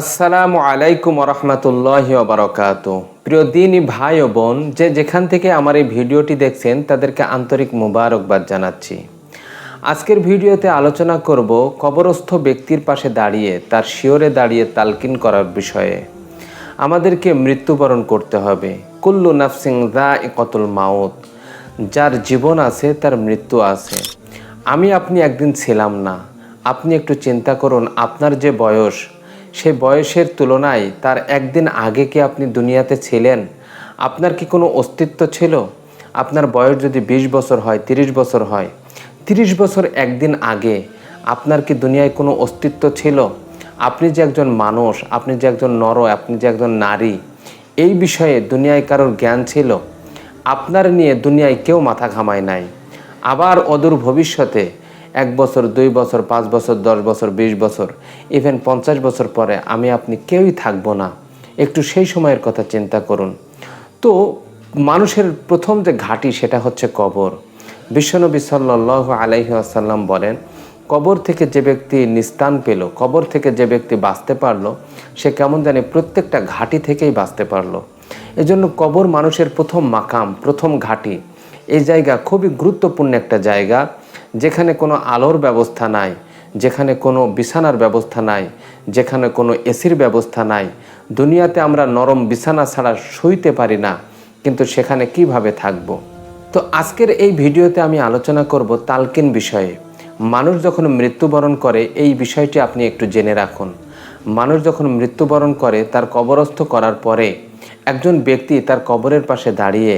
আসসালামু আলাইকুম রহমতুল্লাহ বারকাত প্রিয় দিনই ভাই ও বোন, যে যেখান থেকে আমার এই ভিডিওটি দেখছেন, তাদেরকে আন্তরিক মুবারকবাদ জানাচ্ছি। আজকের ভিডিওতে আলোচনা করব কবরস্থ ব্যক্তির পাশে দাঁড়িয়ে, তার শিওরে দাঁড়িয়ে তালকিন করার বিষয়ে। আমাদেরকে মৃত্যুবরণ করতে হবে। কুল্লু নাফসিং দা কতুল মাউত। যার জীবন আছে, তার মৃত্যু আছে। আমি আপনি একদিন ছিলাম না। আপনি একটু চিন্তা করুন, আপনার যে বয়স সে বয়সের তুলনায় তার একদিন আগে কি আপনি দুনিয়াতে ছিলেন? আপনার কি কোনো অস্তিত্ব ছিল? আপনার বয়স যদি ২০ বছর হয় ৩০ বছর হয় ৩০ বছর একদিন আগে আপনার কি দুনিয়ায় কোনো অস্তিত্ব ছিল? আপনি যে একজন মানুষ, আপনি যে একজন নর, আপনি যে একজন নারী, এই বিষয়ে দুনিয়ায় কারোর জ্ঞান ছিল? আপনার নিয়ে দুনিয়ায় কেউ মাথা ঘামায় নাই। আবার অদূর ভবিষ্যতে এক বছর, দুই বছর, পাঁচ বছর, দশ বছর, বিশ বছর ইভেন পঞ্চাশ বছর পরে আমি আপনি কেউই থাকব না। একটু সেই সময়ের কথা চিন্তা করুন। তো মানুষের প্রথম যে ঘাঁটি সেটা হচ্ছে কবর। বিশ্বনবী সাল্লাহ আলাইহি আসাল্লাম বলেন, কবর থেকে যে ব্যক্তি নিস্তান পেল, কবর থেকে যে ব্যক্তি বাঁচতে পারল, সে কেমন জানে প্রত্যেকটা ঘাঁটি থেকেই বাঁচতে পারল। এজন্য কবর মানুষের প্রথম মাকাম, প্রথম ঘাঁটি। এই জায়গা খুবই গুরুত্বপূর্ণ একটা জায়গা। যেখানে কোনো আলোর ব্যবস্থা নাই, যেখানে কোনো বিছানার ব্যবস্থা নাই, যেখানে কোনো এসির ব্যবস্থা নাই। দুনিয়াতে আমরা নরম বিছানা ছাড়া শুইতে পারি না, কিন্তু সেখানে কীভাবে থাকব? তো আজকের এই ভিডিওতে আমি আলোচনা করব তালকিন বিষয়ে। মানুষ যখন মৃত্যুবরণ করে, এই বিষয়টি আপনি একটু জেনে রাখুন। মানুষ যখন মৃত্যুবরণ করে, তার কবরস্থ করার পরে একজন ব্যক্তি তার কবরের পাশে দাঁড়িয়ে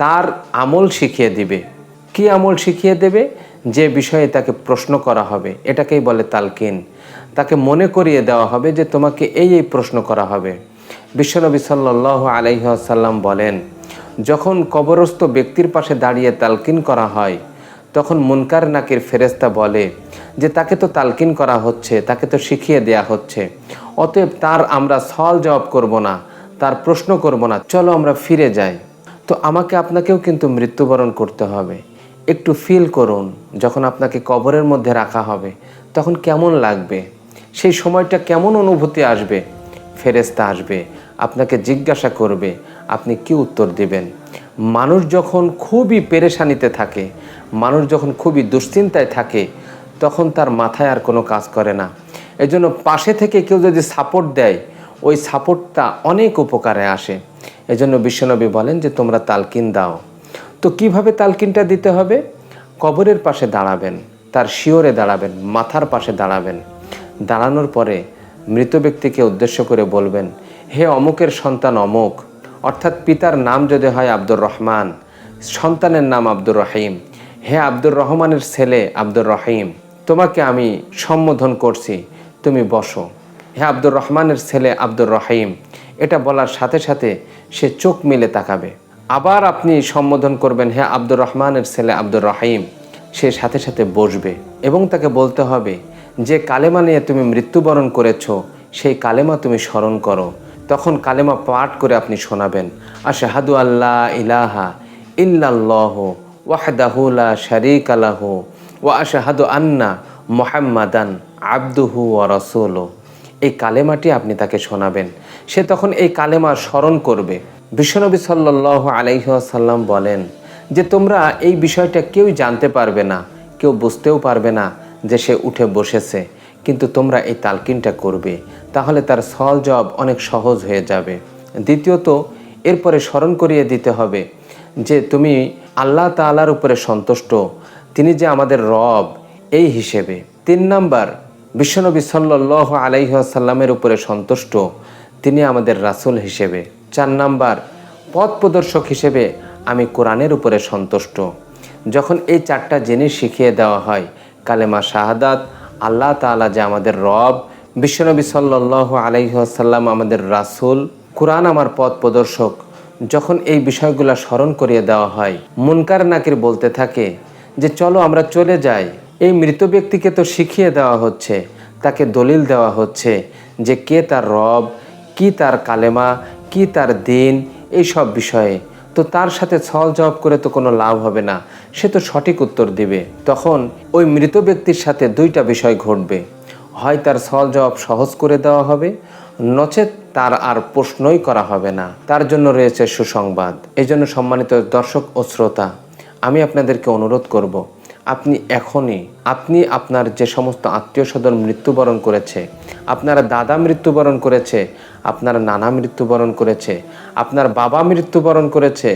তার আমল শিখিয়ে দিবে। কি আমল শিখিয়ে দেবে? যে বিষয়ে তাকে প্রশ্ন করা হবে, এটাকেই বলে তালকিন। তাকে মনে করিয়ে দেওয়া হবে যে তোমাকে এই এই প্রশ্ন করা হবে। বিশ্বনবী সাল্লাহ আলাইসাল্লাম বলেন, যখন কবরস্থ ব্যক্তির পাশে দাঁড়িয়ে তালকিন করা হয়, তখন মুনকার নাকির ফেরেস্তা বলে যে, তাকে তো তালকিন করা হচ্ছে, তাকে তো শিখিয়ে দেয়া হচ্ছে। অতএব তার আমরা সল জবাব করব না, তার প্রশ্ন করব না, চলো আমরা ফিরে যাই। তো আমাকে আপনাকেও কিন্তু মৃত্যুবরণ করতে হবে। একটু ফিল করুন যখন আপনাকে কবরের মধ্যে রাখা হবে, তখন কেমন লাগবে? সেই সময়টা কেমন অনুভূতি আসবে? ফেরেস্তা আসবে, আপনাকে জিজ্ঞাসা করবে, আপনি কি উত্তর দিবেন? মানুষ যখন খুবই পেরেশানিতে থাকে, মানুষ যখন খুবই দুশ্চিন্তায় থাকে, তখন তার মাথায় আর কোনো কাজ করে না। এজন্য পাশে থেকে কেউ যদি সাপোর্ট দেয়, ওই সাপোর্টটা অনেক উপকারে আসে। এজন্য বিশ্বনবী বলেন যে, তোমরা তালকিন দাও। তো কীভাবে তালকিনটা দিতে হবে? কবরের পাশে দাঁড়াবেন, তার শিওরে দাঁড়াবেন, মাথার পাশে দাঁড়াবেন। দাঁড়ানোর পরে মৃত ব্যক্তিকে উদ্দেশ্য করে বলবেন, হে অমুকের সন্তান অমুক, অর্থাৎ পিতার নাম যদি হয় আব্দুর রহমান, সন্তানের নাম আব্দুর রহিম। হে আব্দুর রহমানের ছেলে আব্দুর রহিম, তোমাকে আমি সম্বোধন করছি, তুমি বসো। হে আব্দুর রহমানের ছেলে আব্দুর রহিম, এটা বলার সাথে সাথে সে চোখ মিলে তাকাবে। আবার আপনি সম্বোধন করবেন হ্যাঁ আব্দুর রহমানের ছেলে আব্দুর রহিম, সে সাথে সাথে বসবে এবং তাকে বলতে হবে, যে কালেমা নিয়ে তুমি মৃত্যুবরণ করেছ, সেই কালেমা তুমি স্মরণ করো। তখন কালেমা পাঠ করে আপনি শোনাবেন আর আশাহাদু আল্লাহ ইলাহা ইল্লাল্লাহ ওয়াহদাহু লা শারিক আলাহ ওয়া আশাহাদু আন্না মোহাম্মাদান আব্দুহু ওয়া রসুলু এই কালেমাটি আপনি তাকে শোনাবেন। সে তখন এই কালেমা স্মরণ করবে। বিশ্বনবী সাল্লাহ আলাইসাল্লাম বলেন যে তোমরা এই বিষয়টা কেউই জানতে পারবে না, কেউ বুঝতেও পারবে না যে সে উঠে বসেছে। কিন্তু তোমরা এই তালকিনটা করবে, তাহলে তার সহল জব অনেক সহজ হয়ে যাবে। দ্বিতীয়ত, এরপরে স্মরণ করিয়ে দিতে হবে যে তুমি আল্লাহ তালার উপরে সন্তুষ্ট, তিনি যে আমাদের রব, এই হিসেবে। তিন নাম্বার, বিশ্বনবী সাল্লাহ আলাইসাল্লামের উপরে সন্তুষ্ট, তিনি আমাদের রাসুল হিসেবে। চার নাম্বার পথ প্রদর্শক হিসেবে আমি কোরআনের উপরে সন্তুষ্ট। যখন এই চারটা জিনিস শিখিয়ে দেওয়া হয়, কালেমা শাহাদাত, আল্লাহ তালা যে আমাদের রব, বিশ্বনবী সাল্লাহ আলাইসাল্লাম আমাদের রাসুল, কোরআন আমার পথ প্রদর্শক যখন এই বিষয়গুলো স্মরণ করিয়ে দেওয়া হয়, মুনকার নাকির বলতে থাকে যে, চলো আমরা চলে যাই। এই মৃত ব্যক্তিকে তো শিখিয়ে দেওয়া হচ্ছে, তাকে দলিল দেওয়া হচ্ছে যে, কে তার রব, কি তার কালেমা, কি তার দিন এই সব বিষয়ে। তো তার সাথে ছল জবাব করে তো কোনো লাভ হবে না। সে তো সঠিক উত্তর দিবে। তখন ওই মৃত ব্যক্তির সাথে দুইটা বিষয় ঘটবে। হয় তার সল জবাব সহজ করে দেওয়া হবে, নচেত তার আর প্রশ্নই করা হবে না। তার জন্য রয়েছে সুসংবাদ। এই জন্য সম্মানিত দর্শক ও শ্রোতা, আমি আপনাদেরকে অনুরোধ করব আপনি এখনই, আপনি আপনার যে সমস্ত আত্মীয় স্বজন মৃত্যুবরণ করেছে, আপনার দাদা মৃত্যুবরণ করেছে, আপনার নানা মৃত্যুবরণ করেছে, আপনার বাবা মৃত্যুবরণ করেছে,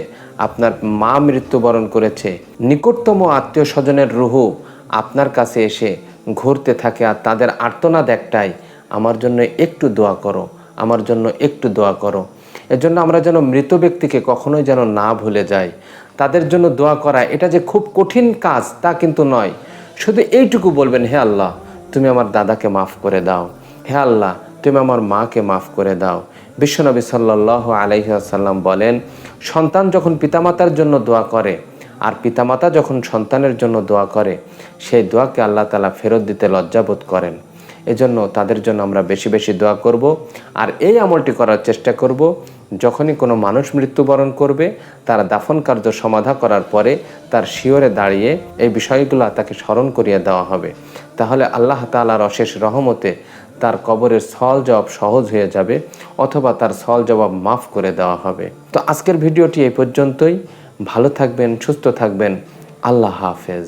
আপনার মা মৃত্যুবরণ করেছে, নিকটতম আত্মীয় স্বজনের রুহু আপনার কাছে এসে ঘুরতে থাকে আর তাদের আর্তনাদ একটাই, আমার জন্য একটু দোয়া করো, আমার জন্য একটু দোয়া করো। এজন্য আমরা যেন মৃত ব্যক্তিকে কখনোই যেন না ভুলে যাই। তাদের জন্য দোয়া করা, এটা যে খুব কঠিন কাজ, তা কিন্তু নয়। শুধু এইটুকু বলবেন, হে আল্লাহ, তুমি আমার দাদাকে মাফ করে দাও। হে আল্লাহ, তুমি আমার মাকে মাফ করে দাও। বিশ্বনবী সাল্লাহ আলাইসাল্লাম বলেন, সন্তান যখন পিতামাতার জন্য দোয়া করে, আর পিতামাতা যখন সন্তানের জন্য দোয়া করে, সেই দোয়াকে আল্লাহ তালা ফেরত দিতে লজ্জাবোধ করেন। এজন্য তাদের জন্য আমরা বেশি বেশি দোয়া করব। আর এই আমলটি করার চেষ্টা করব, যখনই কোনো মানুষ মৃত্যুবরণ করবে, তার দাফন কার্য সমাধা করার পরে তার শিওরে দাঁড়িয়ে এই বিষয়গুলো তাকে স্মরণ করিয়ে দেওয়া হবে। তাহলে আল্লাহ তালার অশেষ রহমতে তার কবরের সল জবাব সহজ হয়ে যাবে, অথবা তার সল জবাব মাফ করে দেওয়া হবে। তো আজকের ভিডিওটি এই পর্যন্তই। ভালো থাকবেন, সুস্থ থাকবেন। আল্লাহ হাফেজ।